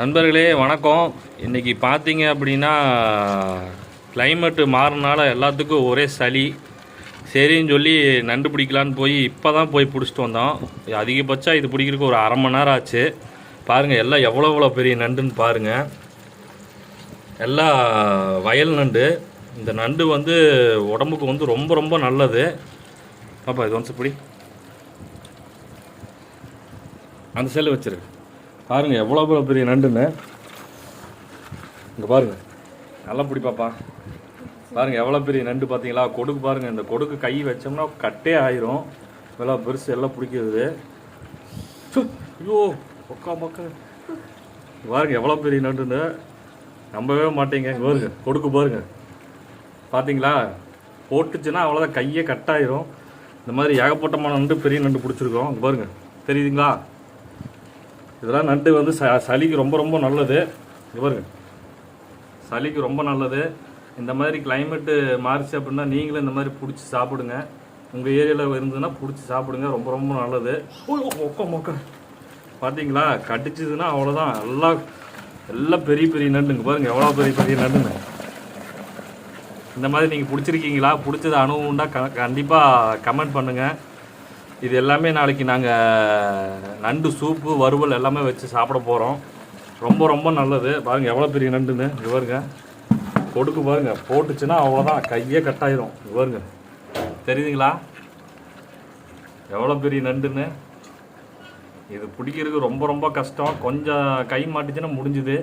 நண்பர்களே வணக்கம். இன்னைக்கு பார்த்தீங்க அப்படின்னா கிளைமேட்டு மாறினால எல்லாத்துக்கும் ஒரே சளி. சரின்னு சொல்லி நண்டு பிடிக்கலான்னு போய் இப்போ தான் போய் பிடிச்சிட்டு வந்தோம். அதிகபட்சம் இது பிடிக்கிறதுக்கு ஒரு அரை மணி நேரம் ஆச்சு. பாருங்கள் எல்லாம் எவ்வளோ எவ்வளோ பெரிய நண்டுன்னு பாருங்கள் எல்லாம் வயல் நண்டு. இந்த நண்டு வந்து உடம்புக்கு வந்து ரொம்ப ரொம்ப நல்லது. பாப்பா இது வந்து பிடி. அந்த செல்லு வச்சிரு. பாருங்க எவ்வளோ பெரிய பெரிய நண்டுன்னு. இங்கே பாருங்கள் நல்லா பிடிப்பாப்பா பாருங்கள் எவ்வளோ பெரிய நண்டு பார்த்தீங்களா கொடுக்கு பாருங்கள் இந்த கொடுக்கு கை வச்சோம்னா கட்டே ஆயிரும். இவ்வளோ பெருசு எல்லாம் பிடிக்கிறது ஐயோ ஒக்கா மக்கா. பாருங்க எவ்வளோ பெரிய நண்டுன்னு. நம்பவே மாட்டீங்க. பாருங்க கொடுக்கு பாருங்க. பார்த்தீங்களா போட்டுச்சுன்னா அவ்வளோதான் கையே கட்டாயிரும். இந்த மாதிரி ஏகப்பட்டமான நண்டு பெரிய நண்டு பிடிச்சிருக்கோம். இங்க பாருங்க. தெரியுதுங்களா? இதெல்லாம் நண்டு வந்து ச சளிக்கு ரொம்ப ரொம்ப நல்லது. இங்க பாருங்க. சளிக்கு ரொம்ப நல்லது. இந்த மாதிரி கிளைமேட்டு மாறிச்சு அப்படின்னா நீங்களும் இந்த மாதிரி பிடிச்சி சாப்பிடுங்க. உங்கள் ஏரியாவில் இருந்ததுன்னா பிடிச்சி சாப்பிடுங்க. ரொம்ப ரொம்ப நல்லது. மொக்க மொக்க. பார்த்தீங்களா கடிச்சதுன்னா அவ்வளோதான் எல்லாம் எல்லாம் பெரிய பெரிய நண்டுங்க பாருங்கள் எவ்வளோ பெரிய பெரிய நண்டுங்க. இந்த மாதிரி நீங்கள் பிடிச்சிருக்கீங்களா? பிடிச்சது அனுபவம் க கண்டிப்பாக கமெண்ட் பண்ணுங்கள் இது எல்லாமே நாளைக்கு நாங்கள் நண்டு சூப்பு வறுவல் எல்லாமே வச்சு சாப்பிட போகிறோம் ரொம்ப ரொம்ப நல்லது. பாருங்கள் எவ்வளோ பெரிய நண்டுன்னு. இவருங்க கொடுக்கு பாருங்கள் போட்டுச்சுன்னா அவ்வளோதான் கையே கட்டாயிரும். இவருங்க தெரியுதுங்களா? எவ்வளோ பெரிய நண்டுன்னு. இது பிடிக்கிறதுக்கு ரொம்ப ரொம்ப கஷ்டம். கொஞ்சம் கை மாட்டுச்சுன்னா முடிஞ்சுது.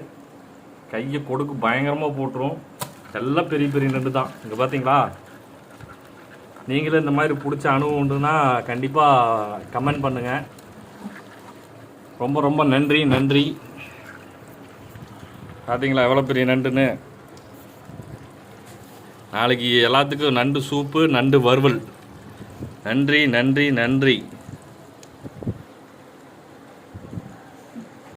கையை கொடுக்கு பயங்கரமாக போட்டுரும். எல்லாம் பெரிய பெரிய நண்டு தான் இங்கே பார்த்தீங்களா நீங்களும் இந்த மாதிரி பிடிச்ச அனுபவம் உண்டுன்னா கண்டிப்பாக கமெண்ட் பண்ணுங்கள் ரொம்ப ரொம்ப நன்றி நன்றி. பார்த்தீங்களா எவ்வளோ பெரிய நண்டுன்னு? நாளைக்கு எல்லாத்துக்கும் நண்டு சூப்பு நண்டு வறுவல். நன்றி நன்றி நன்றி.